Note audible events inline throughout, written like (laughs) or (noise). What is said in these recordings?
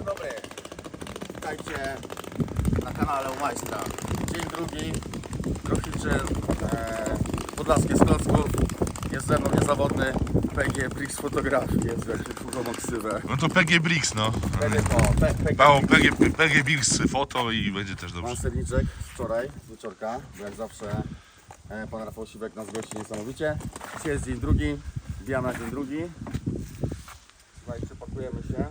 Dzień dobry. Witajcie na kanale u Majstra. Dzień drugi. Trochiczy e, Podlaskie z Klocków. Jest ze mną niezawodny PG Brix Fotografii. Jest się tworzą ksywę. No to PG Brix, no. PG, o, P- PG Mało Brix. PG, PG Brix foto i będzie też Mam dobrze. serniczek z wczoraj, z wieczorka, bo jak zawsze e, pan Rafał Siwek nas gości niesamowicie. Dzisiaj jest dzień drugi, wbijamy na dzień drugi. Słuchajcie, pakujemy się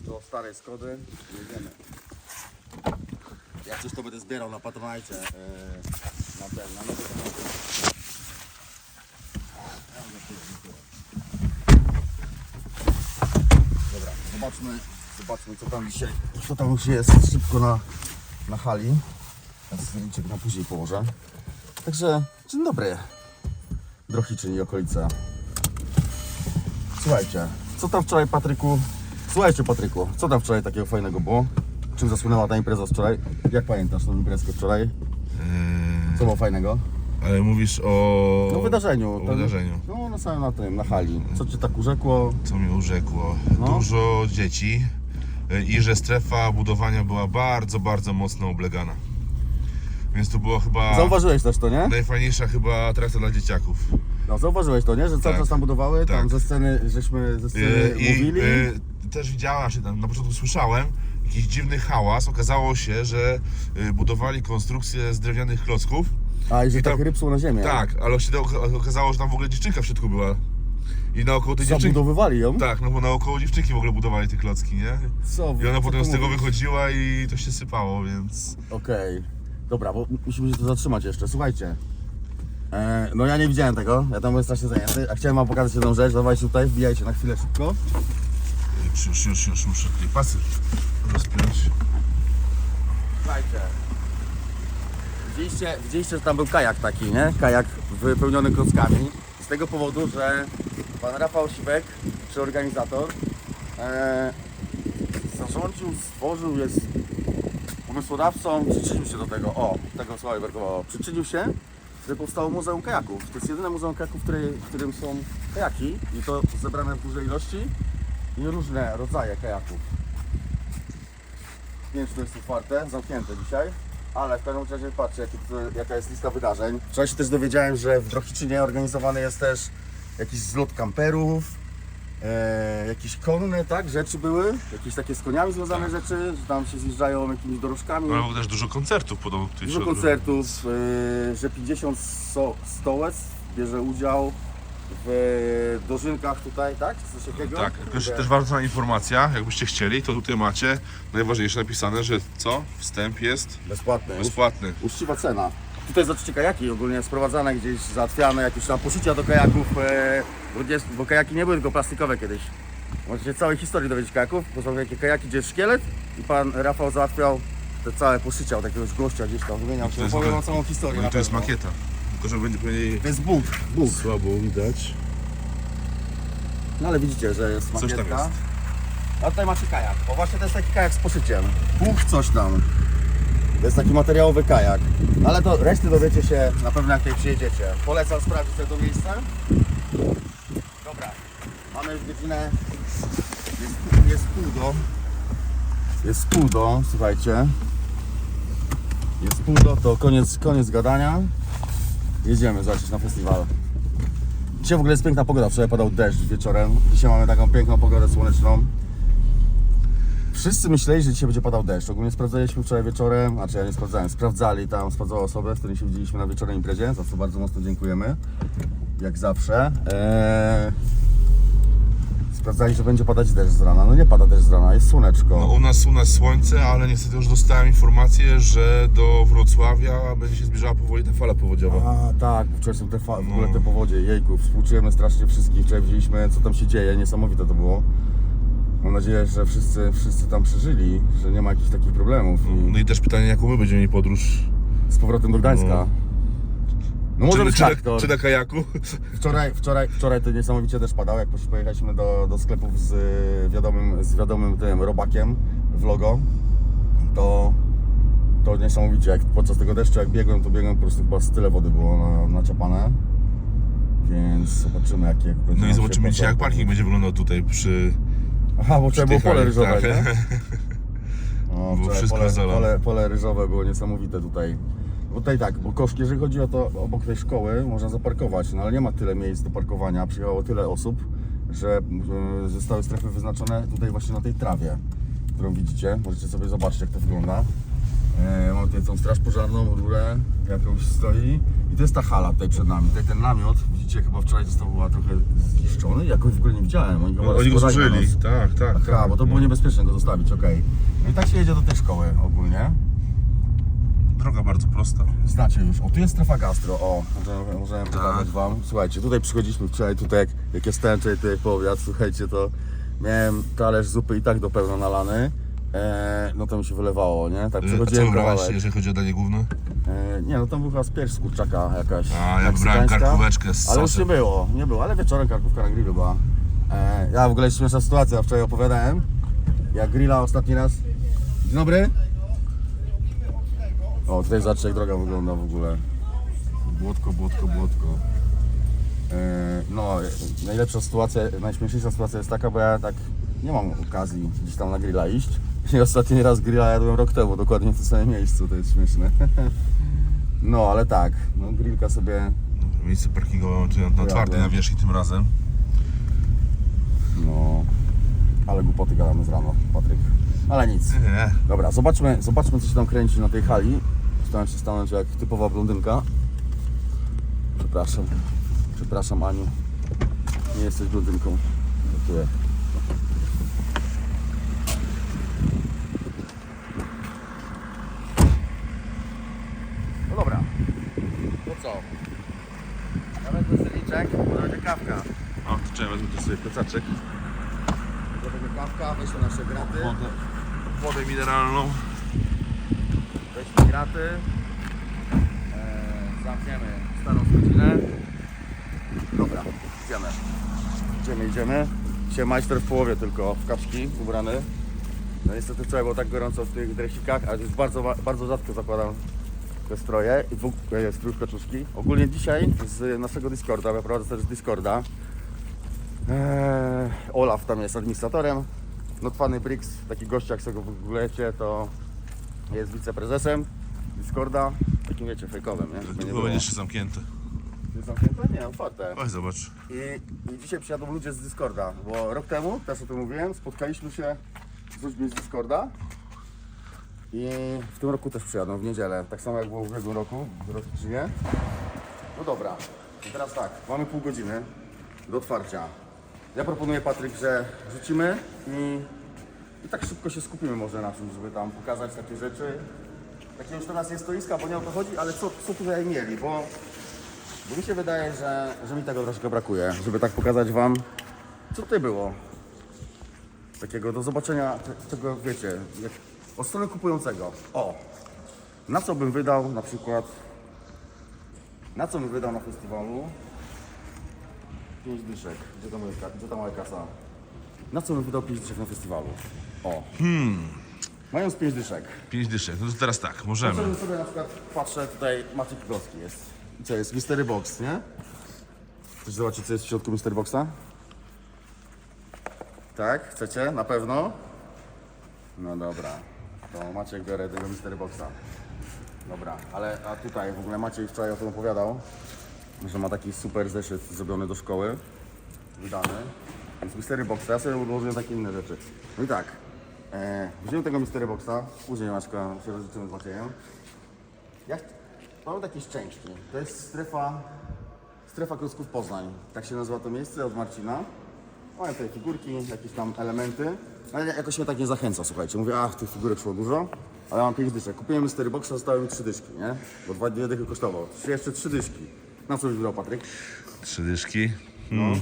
do starej Skody jedziemy. Jak coś to będę zbierał na Patronite e, na ten, na nowy. Dobra, zobaczmy, zobaczmy co tam dzisiaj, co tam już jest szybko na, na hali. Ja serniczek na później położę. Także, dzień dobry. Drohiczyn i okolice. Słuchajcie, co tam wczoraj Patryku? Słuchajcie Patryku, co tam wczoraj takiego fajnego było? Czym zasłynęła ta impreza wczoraj? Jak pamiętasz tą imprezkę wczoraj? Eee, Co było fajnego? ale mówisz o... No wydarzeniu. O tam- wydarzeniu. No na samym na tym, na hali. Co Cię tak urzekło? Co mnie urzekło? No. Dużo dzieci i że strefa budowania była bardzo, bardzo mocno oblegana. Więc to była chyba Zauważyłeś też to, nie? najfajniejsza chyba atrakcja dla dzieciaków. No zauważyłeś to, nie? Że cały Tak. czas tam budowały, tam Tak. ze sceny, żeśmy ze sceny I mówili. e, też widziałem, czy tam na początku słyszałem jakiś dziwny hałas. Okazało się, że e, budowali konstrukcję z drewnianych klocków. A, i że i tam- tak rypsło na ziemię. Tak, ale się to oka- okazało, że tam w ogóle dziewczynka w środku była. I naokoło tej dziewczynki. Zabudowywali ją? Tak, no bo naokoło dziewczynki w ogóle budowali te klocki, nie? Co? I ona co potem z tego mówisz? wychodziła i to się sypało, więc. Okej. Dobra, bo musimy się tu zatrzymać jeszcze. Słuchajcie. E, no ja nie widziałem tego, ja tam byłem strasznie zajęty, a chciałem wam pokazać jedną rzecz, dawajcie tutaj, wbijajcie na chwilę szybko. Już, już, już, już muszę tutaj pasy rozpiąć. Słuchajcie. Widzieliście, widzieliście, że tam był kajak taki, nie? Kajak wypełniony klockami. Z tego powodu, że pan Rafał Siwek, czy organizator, e, zarządził, stworzył, jest pomysłodawcą, przyczynił się do tego, o, tego słowa brakowało, przyczynił się, że powstało Muzeum Kajaków. To jest jedyne muzeum kajaków, w, której, w którym są kajaki i to zebrane w dużej ilości i różne rodzaje kajaków. Nie wiem, czy to jest otwarte, zamknięte dzisiaj, ale w każdym razie patrzcie, jaki, jaka jest lista wydarzeń. Wczoraj się też dowiedziałem, że w Drohiczynie organizowany jest też jakiś zlot kamperów, e, jakieś konne, tak, rzeczy były, jakieś takie z koniami związane rzeczy, że tam się zjeżdżają jakimiś dorożkami. No, było też dużo koncertów podobno Dużo koncertów, e, że 50 so, stołec bierze udział w dożynkach tutaj, tak? Coś takiego? Tak, Że- też ważna informacja, jakbyście chcieli, to tutaj macie najważniejsze napisane, że co? Wstęp jest Bezpłatny. bezpłatny. Uczciwa cena. Tutaj zobaczycie kajaki ogólnie sprowadzane gdzieś, załatwiane, jakieś tam poszycia do kajaków, e, bo, gdzieś, bo kajaki nie były tylko plastikowe kiedyś. Możecie całej historii dowiedzieć kajaków, bo są takie kajaki, gdzie jest szkielet i pan Rafał załatwiał te całe poszycia od jakiegoś gościa gdzieś tam, wymieniał To jest w ogóle- całą historię No na to jest pewno. makieta. Tylko, że będzie To jest Bóg, Bóg. słabo widać. No ale widzicie, że jest Coś makietka. tam jest. A tutaj macie kajak. O właśnie to jest taki kajak z poszyciem. Bóg coś tam. To jest taki materiałowy kajak. Ale to reszty dowiecie się na pewno jak tutaj przyjedziecie. Polecam sprawdzić sobie to miejsce. Dobra. Mamy już godzinę. Jest, jest pół do. Jest pół do, słuchajcie. Jest pół do, to koniec, koniec gadania. Jedziemy zobaczyć na festiwal. Dzisiaj w ogóle jest piękna pogoda, wczoraj padał deszcz wieczorem. Dzisiaj mamy taką piękną pogodę słoneczną. Wszyscy myśleli, że dzisiaj będzie padał deszcz. Ogólnie sprawdzaliśmy wczoraj wieczorem, znaczy ja nie sprawdzałem, sprawdzali tam, sprawdzała osobę, z której się widzieliśmy na wieczornej imprezie, za co bardzo mocno dziękujemy. Jak zawsze. Eee... Sprawdzali, że będzie padać deszcz z rana. No nie pada deszcz z rana, jest słoneczko. No, u, nas, u nas słońce, ale niestety już dostałem informację, że do Wrocławia będzie się zbliżała powoli ta fala powodziowa. A tak, wczoraj są te fa- w No. ogóle te powodzie, jejku, współczujemy strasznie wszystkich, wczoraj widzieliśmy co tam się dzieje, niesamowite to było. Mam nadzieję, że wszyscy, wszyscy tam przeżyli, że nie ma jakichś takich problemów No i i też pytanie, jaką my będziemy mieli podróż. z powrotem do Gdańska. No. No może czy, czy, na, czy na kajaku? Wczoraj, wczoraj, wczoraj to niesamowicie też padało, jak pojechaliśmy do, do sklepów z y, wiadomym, z wiadomym tym robakiem w logo, to, to niesamowicie, jak podczas tego deszczu jak biegłem, to biegłem po prostu chyba z tyle wody było na, naczapane. Więc zobaczymy jak, jak będzie No i zobaczymy dzisiaj, jak parking będzie wyglądał tutaj przy Aha, bo trzeba było pole ryżowe, tak. nie? O, Było wczoraj wszystko pole, pole, pole ryżowe było niesamowite tutaj. Bo tutaj tak, bo koszki, jeżeli chodzi o to, obok tej szkoły można zaparkować, no ale nie ma tyle miejsc do parkowania, przyjechało tyle osób, że e, zostały strefy wyznaczone tutaj właśnie na tej trawie, którą widzicie. Możecie sobie zobaczyć jak to wygląda. E, mamy tutaj tą straż pożarną, rurę jakąś stoi i to jest ta hala tutaj przed nami. Tutaj ten namiot, widzicie, chyba wczoraj został chyba trochę zniszczony, jakoś w ogóle nie widziałem. Oni, chyba Oni go zużyli, tak, tak, Aha, tak. bo to było niebezpieczne go zostawić, okej. No i tak się jedzie do tej szkoły ogólnie. Droga bardzo prosta. Znacie już. O, tu jest strefa gastro. O, możemy, możemy Tak. pokazać wam. Słuchajcie, tutaj przychodziliśmy wczoraj, tutaj jak, jak jest tęczej, tutaj powiat, słuchajcie, to miałem talerz zupy i tak do pełna nalany. E, no to mi się wylewało, nie? Tak A co przychodziłem wybrałeś, kawałek. jeżeli chodzi o danie główne? E, nie, no tam była pierś z kurczaka jakaś A, ja wybrałem meksykańska. karkóweczkę z Ale już nie sosem. było, nie było, ale wieczorem karkówka na grillu była. E, ja w ogóle śmieszna sytuacja, wczoraj opowiadałem, jak grilla ostatni raz. Dzień dobry. O, tutaj zobaczcie jak droga wygląda w ogóle. Błotko, błotko, błotko. E, no, najlepsza sytuacja, najśmieszniejsza sytuacja jest taka, bo ja tak nie mam okazji gdzieś tam na grilla iść. I ostatni raz grilla jadłem rok temu, dokładnie w tym samym miejscu, to jest śmieszne. (laughs) No, ale tak, no grillka sobie Miejsce parkingowe tu na, na twardej nawierzchni tym razem. No, ale głupoty gadamy z rano, Patryk. Ale nic. Dobra, zobaczmy, zobaczmy co się tam kręci na tej hali. Staram się stanąć jak typowa blondynka. Przepraszam. Przepraszam Aniu. Nie jesteś blondynką. Dziękuję. No dobra. To co? Nawet weseliczek, to będzie kawka. o, to trzeba wezmę tu sobie plecaczek. To będzie kawka, weźmy nasze graty. Wodę, mineralną. Weźmy graty. Eee, zamkniemy starą godzinę. Dobra, idziemy. Idziemy, idziemy. Dzisiaj majster w połowie tylko w kaczki ubrany. No niestety wczoraj było tak gorąco w tych dresikach, ale już bardzo, bardzo rzadko zakładam te stroje i w jest strój kaczuszki. Ogólnie dzisiaj z naszego Discorda, ja prowadzę też Discorda. Eee, Olaf tam jest administratorem. Notfany Brix, taki gościak, z tego w ogóle wiecie, to jest wiceprezesem Discorda, takim wiecie, fejkowym, nie? Żeby nie Długo było. będzie jeszcze zamknięte. Jest zamknięte? Nie, otwarte. Oj, zobacz. I, I dzisiaj przyjadą ludzie z Discorda, bo rok temu, też o tym mówiłem, spotkaliśmy się z ludźmi z Discorda i w tym roku też przyjadą, w niedzielę, tak samo jak było w ubiegłym roku, w Roszczynie. No dobra, i teraz tak, mamy pół godziny do otwarcia. Ja proponuję Patryk, że rzucimy i, i tak szybko się skupimy może na czymś, żeby tam pokazać takie rzeczy. Takie już teraz jest stoiska, bo nie o to chodzi, ale co, co tutaj mieli, bo bo mi się wydaje, że, że mi tego troszkę brakuje, żeby tak pokazać Wam, co tutaj było. Takiego do zobaczenia, te- tego wiecie, jak, od strony kupującego. O, na co bym wydał na przykład, na co bym wydał na festiwalu 5 dyszek. Gdzie ta moja, gdzie ta moja kasa? Na co bym wydał 5 dyszek na festiwalu? O. Mając 5 dyszek. Pięć dyszek. No to teraz tak, możemy. bym sobie na przykład patrzę tutaj, Maciek Kigowski jest. I co jest? Mystery Box, nie? Chcesz zobaczyć co jest w środku Mystery Boxa? Tak? Chcecie? Na pewno? No dobra. To Maciek biorę tego Mystery Boxa. Dobra, ale a tutaj w ogóle Maciej wczoraj o tym opowiadał, że ma taki super zeszyt zrobiony do szkoły, wydany. Więc Mystery Boxa, ja sobie odłożyłem takie inne rzeczy. No i tak, e, wziąłem tego Mystery Boxa, później Maćka się rozliczymy z Maciejem. Jak, mamy takie szczęście. To jest strefa, strefa Klocków Poznań. Tak się nazywa to miejsce od Marcina. Mamy tutaj figurki, jakieś tam elementy. Ale jakoś mnie tak nie zachęca, słuchajcie. Mówię, ach, tych figurek szło dużo, ale mam 5 dyszek. Kupiłem Mystery Boxa, zostały mi 3 dyszki, nie? Bo dwa dwie dychy kosztował. Jeszcze 3 dyszki. Na co byś wybrał, Patryk? Trzy dyszki. Hmm.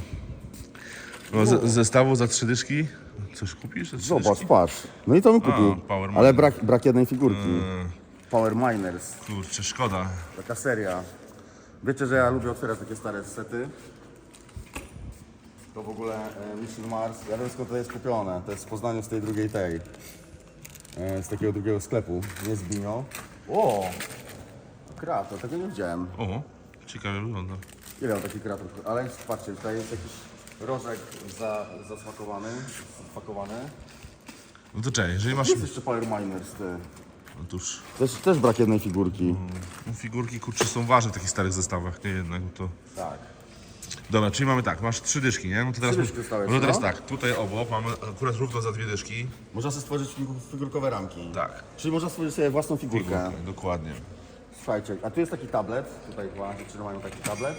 No, z, z zestawu za trzy dyszki. Coś kupisz? za trzy Zobacz, dyszki? patrz. No i to mi kupił. Power ale Miner. brak, brak jednej figurki. Yy, Power Miners. kurczę, szkoda. Taka seria. Wiecie, że ja lubię otwierać takie stare sety. To w ogóle e, Mission Mars. Ja wiem skąd to jest kupione. To jest w Poznaniu z tej drugiej tej. E, z takiego drugiego sklepu. Nie z Binio. O! Krato, tego nie widziałem. O, ciekawie wygląda. Ile on taki krator? Ale patrzcie, tutaj jest jakiś rożek za, zasmakowany, spakowany. No to czekaj, jeżeli masz... Jest jeszcze Power Miners, ty. Otóż Też, też brak jednej figurki. no, figurki kurczę są ważne w takich starych zestawach, nie jednak, no to... Tak. Dobra, czyli mamy tak, masz trzy dyszki, nie? No to teraz, Trzy dyszki dostałeś, no to teraz no. tak, tutaj obok mamy akurat równo za dwie dyszki. Można sobie stworzyć figur- figurkowe ramki. Tak. Czyli można stworzyć sobie własną figurkę. Figurkę, dokładnie. Słuchajcie, a tu jest taki tablet. Tutaj chyba dziewczyny mają taki tablet.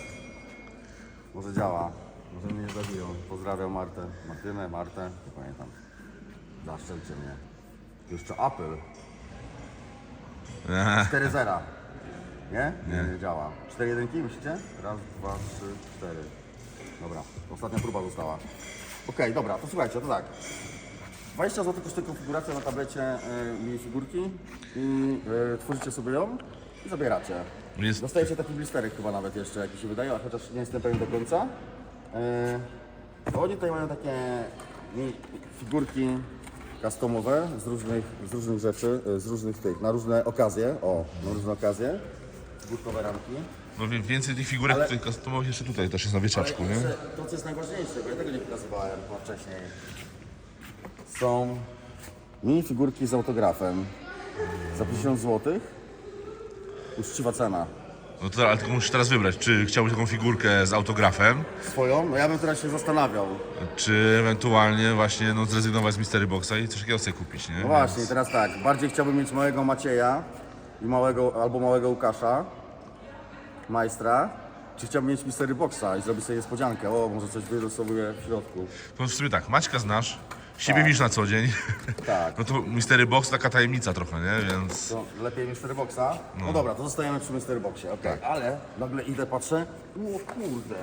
Może działa. Może mnie nie zabiją. Pozdrawiam Martę. Martynę, Martę. Nie pamiętam. Zaszczelcie mnie. Jeszcze Apple. (laughs) Eee, 4.0. Nie? Nie, nie działa. 4 jedynki myślicie? Raz, dwa, trzy, cztery. Dobra, ostatnia próba została. Okej, dobra, to słuchajcie, to tak. 20 zł kosztuje konfiguracja na tablecie y, minifigurki i y, tworzycie sobie ją zabieracie. Jest- Dostajecie taki blisterek chyba nawet jeszcze, jak mi się wydaje, a chociaż nie jestem pewien do końca. Y, oni tutaj mają takie figurki customowe z różnych, z różnych rzeczy, y, z różnych tych, na różne okazje. O, na różne okazje. Figurkowe ramki. no wie- więcej tych figurek Ale- tutaj customowych jeszcze tutaj też jest na wieszaczku, Ale nie? jeszcze to, co jest najważniejsze, bo ja tego nie pokazywałem chyba wcześniej, są mini figurki z autografem za 50 zł. Uczciwa cena. No to ale tylko musisz teraz wybrać, czy chciałbyś taką figurkę z autografem, Swoją? No ja bym teraz się zastanawiał. czy ewentualnie właśnie no, zrezygnować z Mystery Boxa i coś takiego sobie kupić, nie? No właśnie, teraz tak, bardziej chciałbym mieć małego Macieja i małego, albo małego Łukasza, majstra, czy chciałbym mieć Mystery Boxa i zrobić sobie niespodziankę, o, może coś wylosowuję w środku. No w sumie tak, Maćka znasz, siebie widzisz na co dzień, (laughs) Tak. no to Mystery Box taka tajemnica trochę, nie? Więc To lepiej Mystery Boxa? No. dobra, to zostajemy przy Mystery Boxie, okej. Tak. Ale nagle idę, patrzę, o kurde,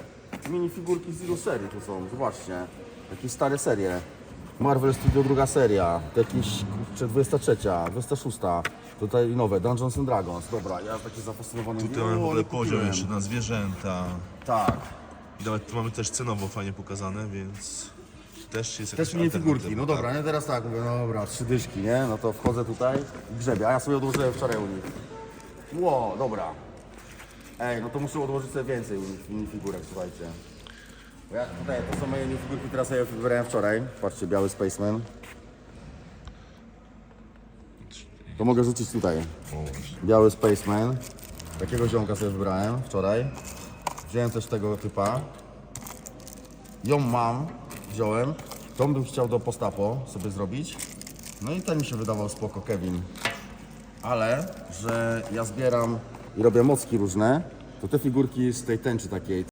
minifigurki z ilu serii tu są, zobaczcie. Jakieś stare serie. Marvel Studio druga seria, to jakieś, kurczę, 23, 26, tutaj nowe, Dungeons and Dragons, dobra, ja taki zafascynowany. tutaj mamy w ogóle kupiłem. jeszcze na zwierzęta. Tak, Nawet tu mamy też cenowo fajnie pokazane, więc też jest jakaś też minifigurki, alternatywa, no dobra, nie teraz tak, mówię, no dobra, trzy dyszki, nie, no to wchodzę tutaj i grzebię, a ja sobie odłożyłem wczoraj u nich. Ło, dobra. Ej, no to muszę odłożyć sobie więcej mini- minifigurek, słuchajcie. Bo ja, tutaj, to są moje minifigurki, które sobie wybrałem wczoraj. Patrzcie, biały Spaceman. To mogę rzucić tutaj. tak. O, właśnie. Biały Spaceman. Takiego ziomka sobie wybrałem wczoraj. Wziąłem też tego typa. Ją mam, wziąłem. Tą bym chciał do postapo sobie zrobić. No i ten mi się wydawał spoko Kevin. Ale, że ja zbieram i robię mocki różne, to te figurki z tej tęczy takiej,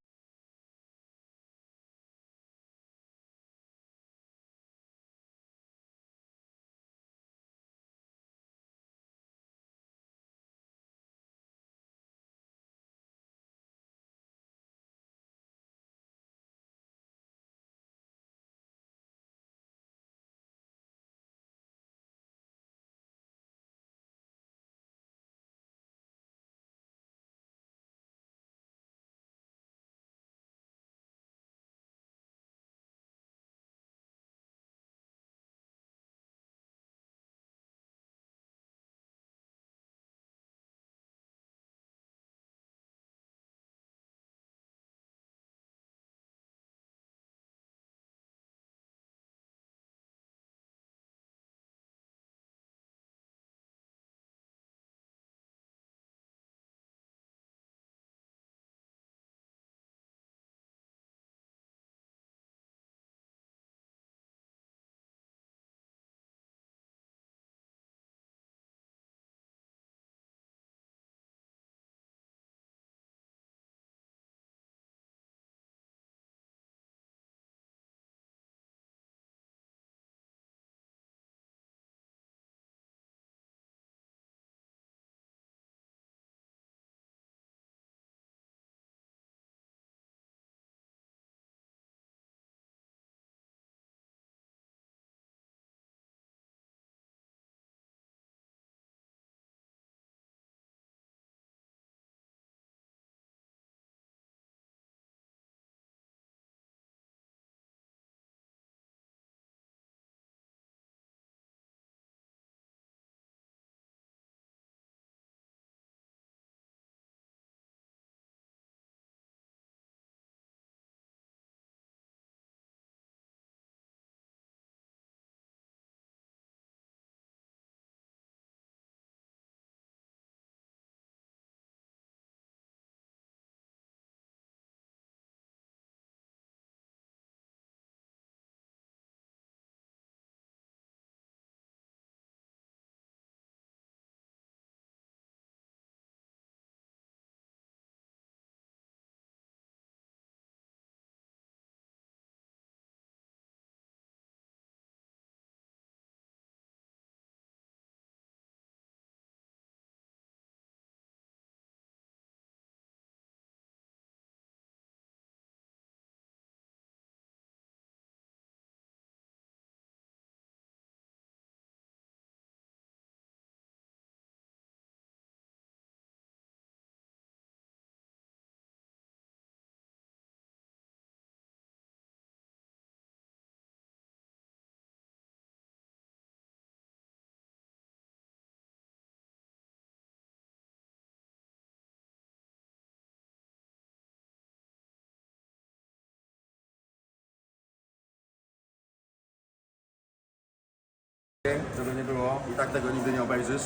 Żeby nie było, i tak tego nigdy nie obejrzysz.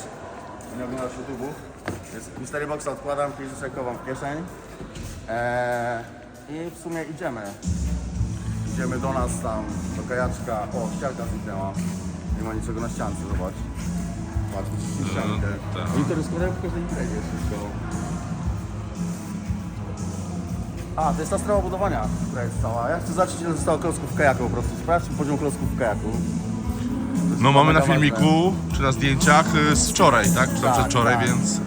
Nie oglądasz YouTube'u. Więc Mystery Boxa odkładam, kliżyczę chowam w kieszeń. Eee, I w sumie idziemy. Idziemy do nas tam, do kajaczka. O, ścianka zniknęła. Nie ma niczego na ściance, zobacz. Patrz, widzisz ściankę. tak. Oni to rozkładają w każdej imprezie wszystko. A, to jest ta strona budowania, która jest cała. Ja chcę zobaczyć ile zostało klocków w kajaku po prostu. Sprawdź poziom klocków w kajaku. No mamy na filmiku, czy na zdjęciach y, z wczoraj, tak? Czy tam Tak, przedwczoraj, tak. więc...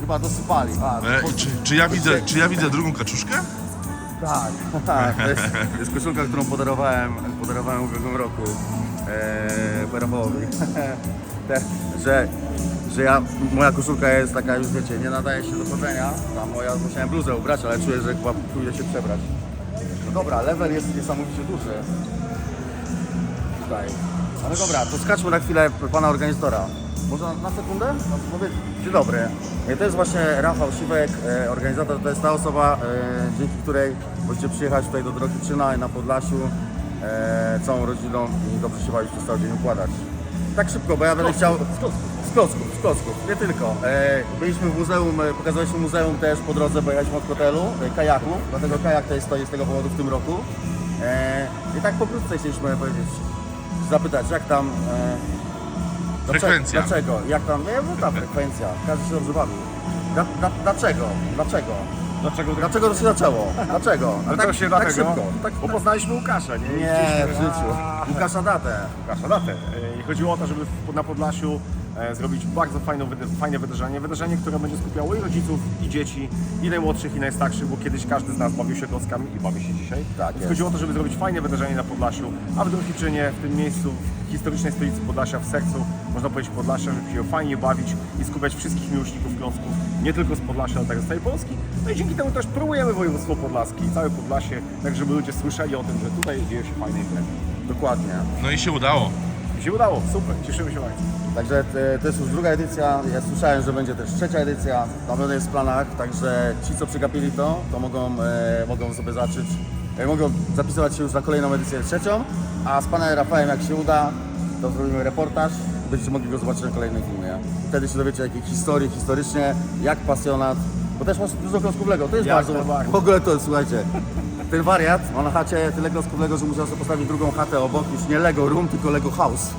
Chyba dosypali. A, E, i czy, czy, ja widzę, czy ja widzę drugą kaczuszkę? Tak, (laughs) tak. To jest, to jest koszulka, którą podarowałem, podarowałem w ubiegłym roku e, Rafałowi. (laughs) Te, że, że ja, moja koszulka jest taka już wiecie, nie nadaje się do chodzenia. Tam moja musiałem bluzę ubrać, ale czuję, że chyba pójdę się przebrać. No dobra, level jest niesamowicie duży. Tutaj. Ale dobra, to skaczmy na chwilę pana organizatora. Może na, na sekundę? No, Dzień dobry. E, To jest właśnie Rafał Siwek, e, organizator. To jest ta osoba, e, dzięki której możecie przyjechać tutaj do Drogi Czyna na Podlasiu całą rodziną i dobrze się bawić przez cały dzień układać. Tak szybko, bo ja będę chciał... Z klocków. Z klocków, z klocków. Nie tylko. Byliśmy w muzeum, pokazaliśmy muzeum też po drodze, bo jechaliśmy od hotelu, kajaku. Dlatego kajak tutaj stoi z tego powodu w tym roku. I tak pokrótce chcieliśmy powiedzieć, zapytać, jak tam... E, dlaczego- Frekwencja. Dlaczego? Jak tam, nie, no ta (laughs) frekwencja, każdy się dobrze bawi. Dla, dla, dlaczego? Dlaczego? Dlaczego? Dlaczego to się zaczęło? Dlaczego? A Dlaczego się tak dlatego? szybko. Tak, Bo poznaliśmy Łukasza, nie? Nie, w życiu. (laughs) Łukasza Datę. Łukasza, datę. E, I chodziło o to, żeby na Podlasiu zrobić bardzo wyda- fajne wydarzenie. Wydarzenie, które będzie skupiało i rodziców, i dzieci, i najmłodszych, i najstarszych, bo kiedyś każdy z nas bawił się klockami i bawi się dzisiaj. Tak Więc chodziło o to, żeby zrobić fajne wydarzenie na Podlasiu, a w Drohiczynie, w tym miejscu, w historycznej stolicy Podlasia, w sercu, można powiedzieć Podlasia, żeby się fajnie bawić i skupiać wszystkich miłośników klocków, nie tylko z Podlasia, ale także z całej Polski. No i dzięki temu też promujemy województwo podlaskie i całe Podlasie, tak żeby ludzie słyszeli o tym, że tutaj dzieje się fajne imprezy. Dokładnie. No i się udało. Się udało, super, cieszymy się bardzo. Także e, to jest już druga edycja. Ja słyszałem, że będzie też trzecia edycja. Na pewno jest w planach, także ci, co przegapili to, to mogą, e, mogą sobie zacząć, e, mogą zapisywać się już na kolejną edycję trzecią, a z panem Rafałem, jak się uda, to zrobimy reportaż. Będziecie mogli go zobaczyć na kolejnym filmie. Wtedy się dowiecie jakiej historii, historycznie, jak pasjonat, bo też masz dużo klocków Lego. To jest Jak bardzo, w ogóle to, słuchajcie, ten wariat ma na chacie tyle klocków Lego, że musiał sobie postawić drugą chatę obok, już nie Lego Room, tylko Lego House.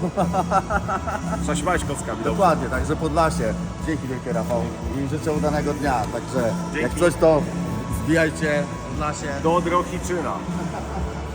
Bawić klockami, dobrze. Dokładnie, także Podlasie. Dzięki wielkie Rafał i życzę udanego dnia. Także jak Dzięki. coś to wbijajcie Podlasie. Do Drohiczyna.